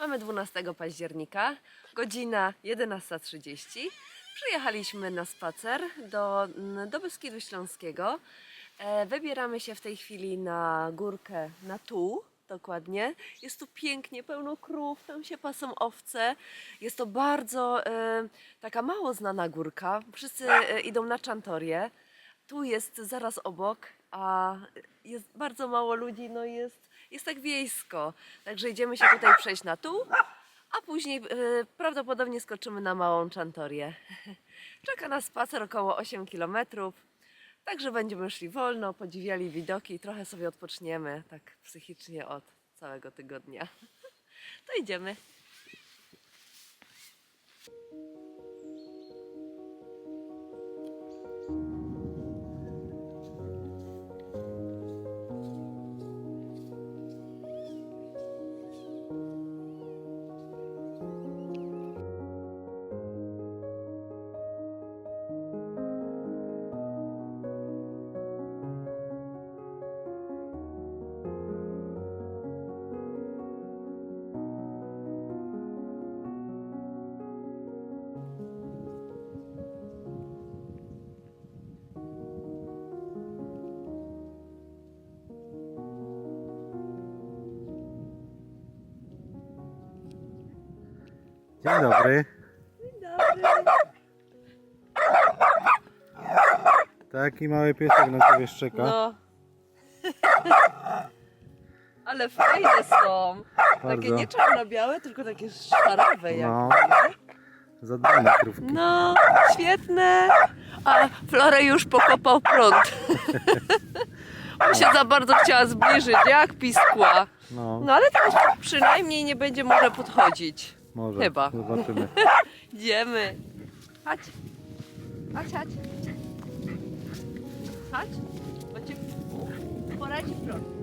Mamy 12 października, godzina 11.30. Przyjechaliśmy na spacer do, do Beskidu Śląskiego. E, Wybieramy się w tej chwili na górkę na Tu, dokładnie. Jest tu pięknie, pełno krów, tam się pasą owce. Jest to bardzo e, taka mało znana górka. Wszyscy e, idą na Czantorię. Tu jest zaraz obok, a jest bardzo mało ludzi, no jest, jest tak wiejsko. Także idziemy się tutaj przejść na tu, a później e, prawdopodobnie skoczymy na małą Czantorię. Czeka nas spacer około 8 km. Także będziemy szli wolno, podziwiali widoki i trochę sobie odpoczniemy tak psychicznie od całego tygodnia. To idziemy. Dzień dobry. Taki mały piesek na ciebie szczeka. No. Ale fajne są. Takie Bardzo. nie czarno-białe, tylko takie szarawe jak. No. Zadbane krówki. No, świetne. A Florę już pokopał prąd. On się za bardzo chciała zbliżyć, jak piskła. No, No ale teraz przynajmniej nie będzie może podchodzić. Może. chyba. Zobaczymy. Idziemy. Chodź. Chodź, chodź. Chodź. Bo cię poradzi prąd.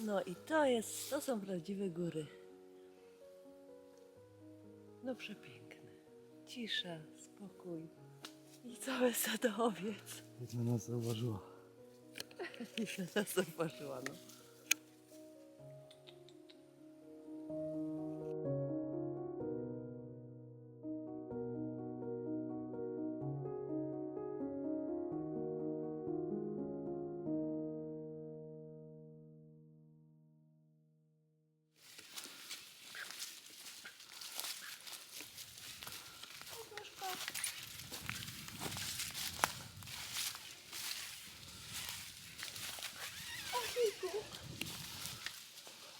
No i to jest, to są prawdziwe góry. No przepiękne. Cisza, spokój i całe stado owiec. Jedna nas zauważyła. Się nas zauważyła, no.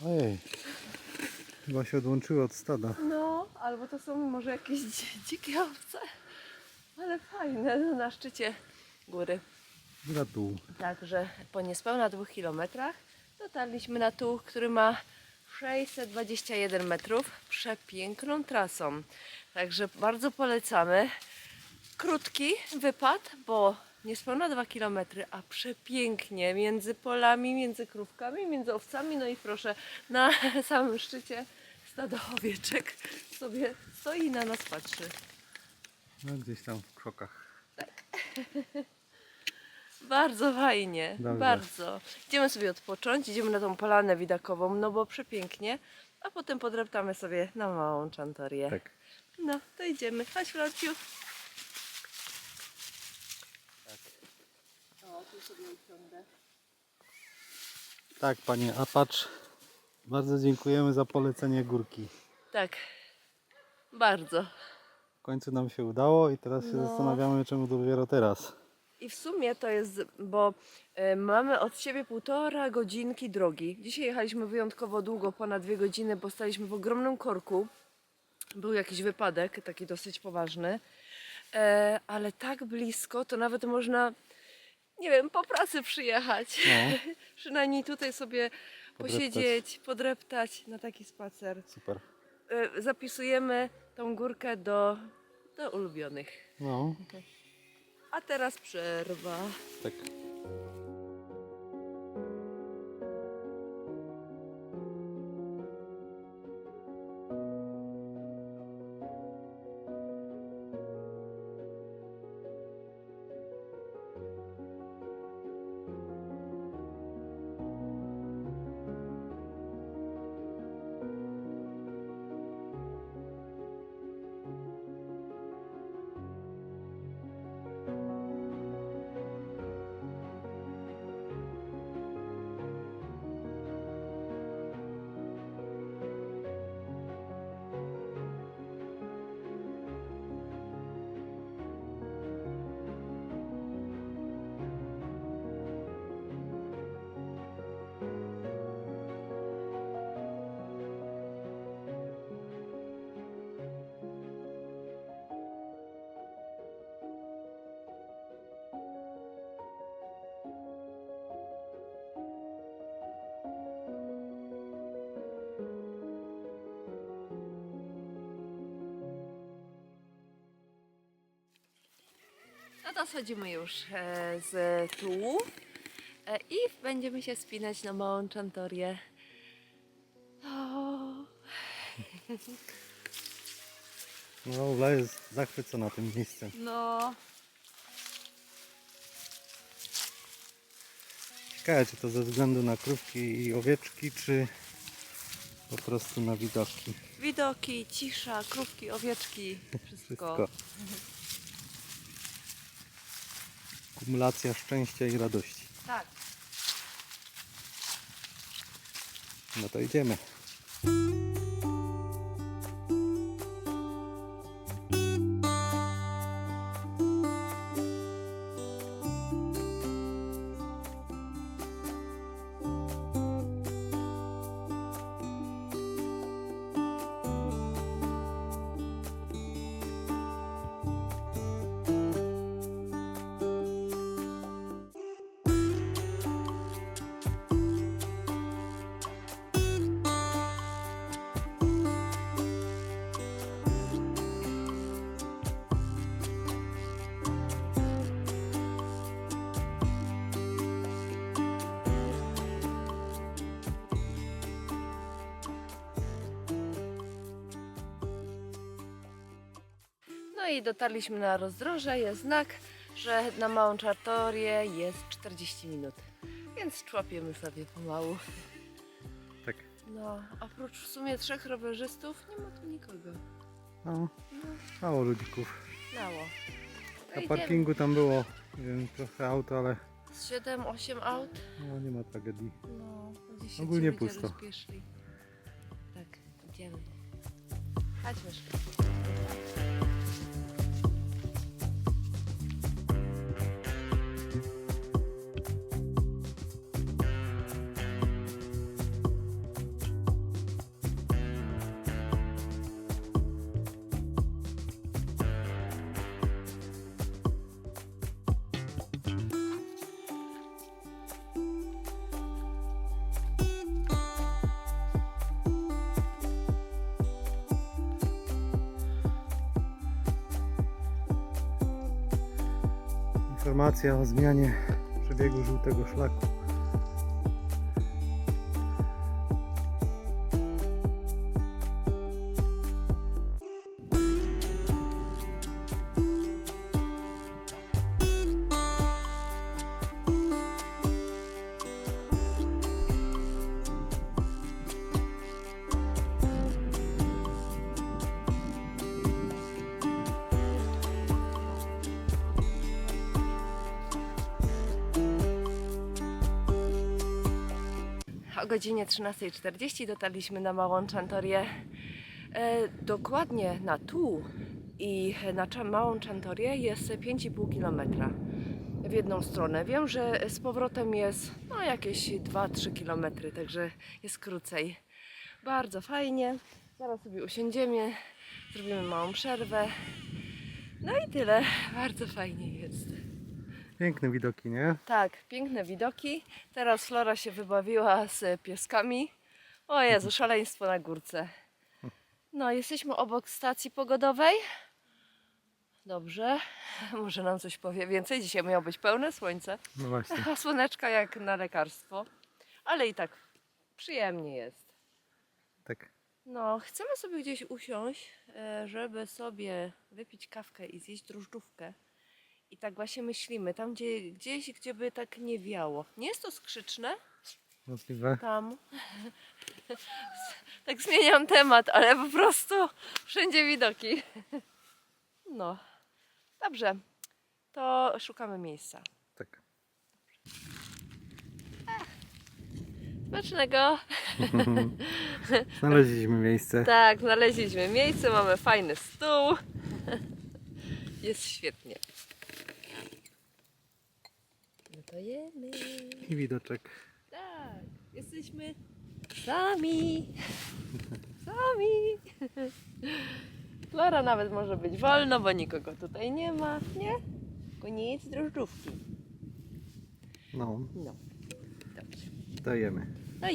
Ojej. Chyba się odłączyły od stada. No, albo to są może jakieś dzi- dzikie owce, ale fajne no, na szczycie góry. Na dół. Także po niespełna dwóch kilometrach dotarliśmy na tuch, który ma 621 metrów, przepiękną trasą. Także bardzo polecamy. Krótki wypad, bo niespełna 2 km, a przepięknie między polami, między krówkami, między owcami. No i proszę, na samym szczycie stado owieczek sobie stoi i na nas patrzy. No, gdzieś tam w krzokach. Bardzo fajnie, Dobrze. bardzo. Idziemy sobie odpocząć, idziemy na tą polanę widokową, no bo przepięknie, a potem podreptamy sobie na małą czantorię. Tak. No, to idziemy. Chodź, Florciu. Tu sobie usiądę. Tak, panie Apacz. Bardzo dziękujemy za polecenie górki. Tak, bardzo. W końcu nam się udało i teraz się No. zastanawiamy, czemu dopiero teraz. I w sumie to jest, bo e, mamy od siebie półtora godzinki drogi. Dzisiaj jechaliśmy wyjątkowo długo, ponad dwie godziny, bo staliśmy w ogromnym korku. Był jakiś wypadek, taki dosyć poważny. E, ale tak blisko, to nawet można nie wiem, po pracy przyjechać. No, Przynajmniej tutaj sobie Podreptać. posiedzieć, podreptać na taki spacer. super. E, Zapisujemy tą górkę do, do ulubionych. No, A teraz przerwa. tak. No to schodzimy już e, z tułu e, i będziemy się spinać na małą czantorię. No, Ula jest zachwycona tym miejscem. no, Ciekawe, czy to ze względu na krówki i owieczki, czy po prostu na widoki. widoki, cisza, krówki, owieczki, wszystko. Wszystko. Kumulacja szczęścia i radości. Tak. No to idziemy. No i dotarliśmy na rozdroże. Jest znak, że na małą czartorię jest 40 minut. Więc człapiemy sobie pomału. Tak. No, oprócz w sumie trzech rowerzystów nie ma tu nikogo. No, mało ludzików. Mało. No Na idziemy. parkingu tam było, nie wiem, trochę auto, ale Z 7-8 aut. no, nie ma tragedii. No, gdzieś się Ogólnie ci ludzie pusto. rozpieszli. Tak, idziemy. Chodźmy. Informacja o zmianie przebiegu żółtego szlaku. O godzinie 13.40 dotarliśmy na Małą Czantorię. E, dokładnie na tu i na Małą Czantorię jest 5,5 km w jedną stronę. Wiem, że z powrotem jest no, jakieś 2-3 km, także jest krócej. Bardzo fajnie. Zaraz sobie usiądziemy, zrobimy małą przerwę. No i tyle. Bardzo fajnie jest. Piękne widoki, nie? Tak, piękne widoki. Teraz Flora się wybawiła z pieskami. O Jezu, szaleństwo na górce. No, jesteśmy obok stacji pogodowej. Dobrze, może nam coś powie więcej. Dzisiaj miało być pełne słońce, No właśnie. a słoneczka jak na lekarstwo. Ale i tak przyjemnie jest. Tak. No, chcemy sobie gdzieś usiąść, e, żeby sobie wypić kawkę i zjeść drożdżówkę. I tak właśnie myślimy, tam gdzie, gdzieś, gdzie by tak nie wiało. Nie jest to skrzyczne, Możliwe. tam. tak zmieniam temat, ale po prostu wszędzie widoki. No, dobrze, to szukamy miejsca. Tak. Smacznego. Znaleźliśmy miejsce. Tak, znaleźliśmy miejsce, mamy fajny stół. Jest świetnie. No to jemy. I widoczek. Tak, jesteśmy sami. Sami. Flora nawet może być wolno, bo nikogo tutaj nie ma, nie? Jest drożdżówki. No, No, dobrze. dajemy. To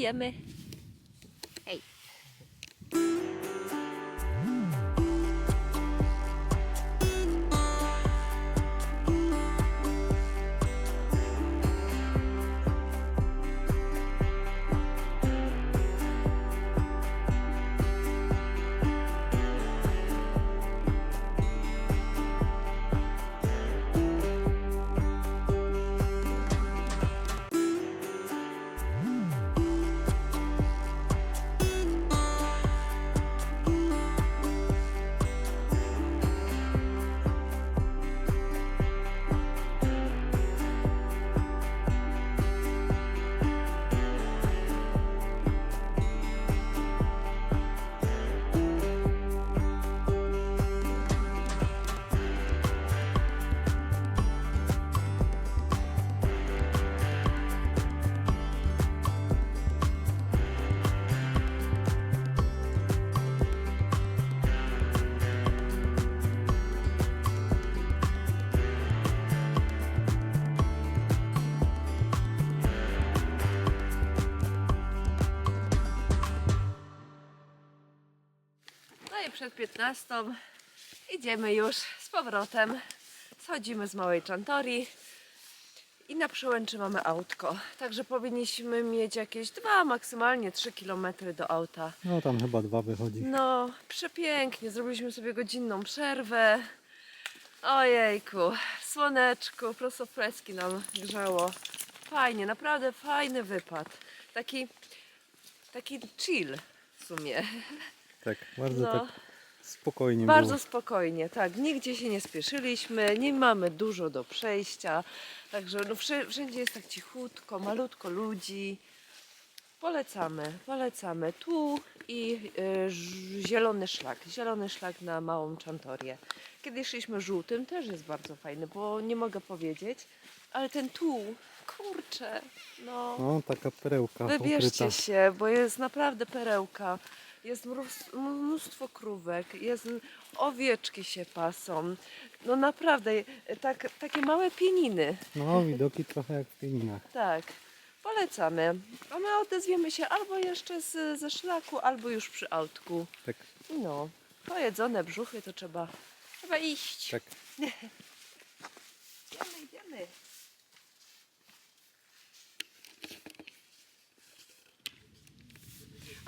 przed 15 idziemy już z powrotem. Schodzimy z małej czantorii i na przełęczy mamy autko. Także powinniśmy mieć jakieś 2, maksymalnie 3 km do auta. No tam chyba dwa wychodzi. No, przepięknie. Zrobiliśmy sobie godzinną przerwę. Ojejku, słoneczko, prosto w pleski nam grzało. Fajnie, naprawdę fajny wypad. Taki, taki chill w sumie. Tak, bardzo No. tak spokojnie Bardzo było. spokojnie, tak. Nigdzie się nie spieszyliśmy, nie mamy dużo do przejścia. Także no, wszy- wszędzie jest tak cichutko, malutko ludzi. Polecamy, polecamy. Tu i y, ż- zielony szlak, zielony szlak na małą czantorię. Kiedy szliśmy żółtym, też jest bardzo fajny, bo nie mogę powiedzieć, ale ten tu, kurczę, no. No, taka perełka Wybierzcie ukryta. się, bo jest naprawdę perełka. Jest mnóstwo, krówek, jest owieczki się pasą. No naprawdę, tak, takie małe pieniny. No, widoki trochę jak w pieninach. Tak, polecamy. A my odezwiemy się albo jeszcze z, ze szlaku, albo już przy autku. Tak, No, pojedzone brzuchy to trzeba, trzeba iść. tak. Idziemy, idziemy.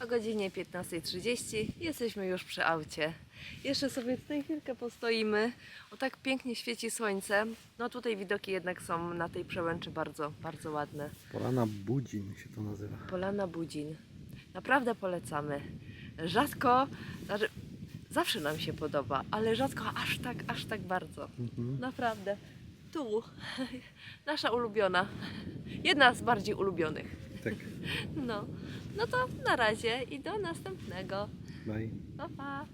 O godzinie 15.30 jesteśmy już przy aucie. Jeszcze sobie tutaj chwilkę postoimy. O tak pięknie świeci słońce. No tutaj widoki jednak są na tej przełęczy bardzo, bardzo ładne. Polana Budzin się to nazywa. Polana Budzin. Naprawdę polecamy. Rzadko, znaczy zawsze nam się podoba, ale rzadko aż tak, aż tak bardzo. Mhm. Naprawdę. Tu. Nasza ulubiona. Jedna z bardziej ulubionych. Tak, No. No to na razie i do następnego. bye. Pa, pa.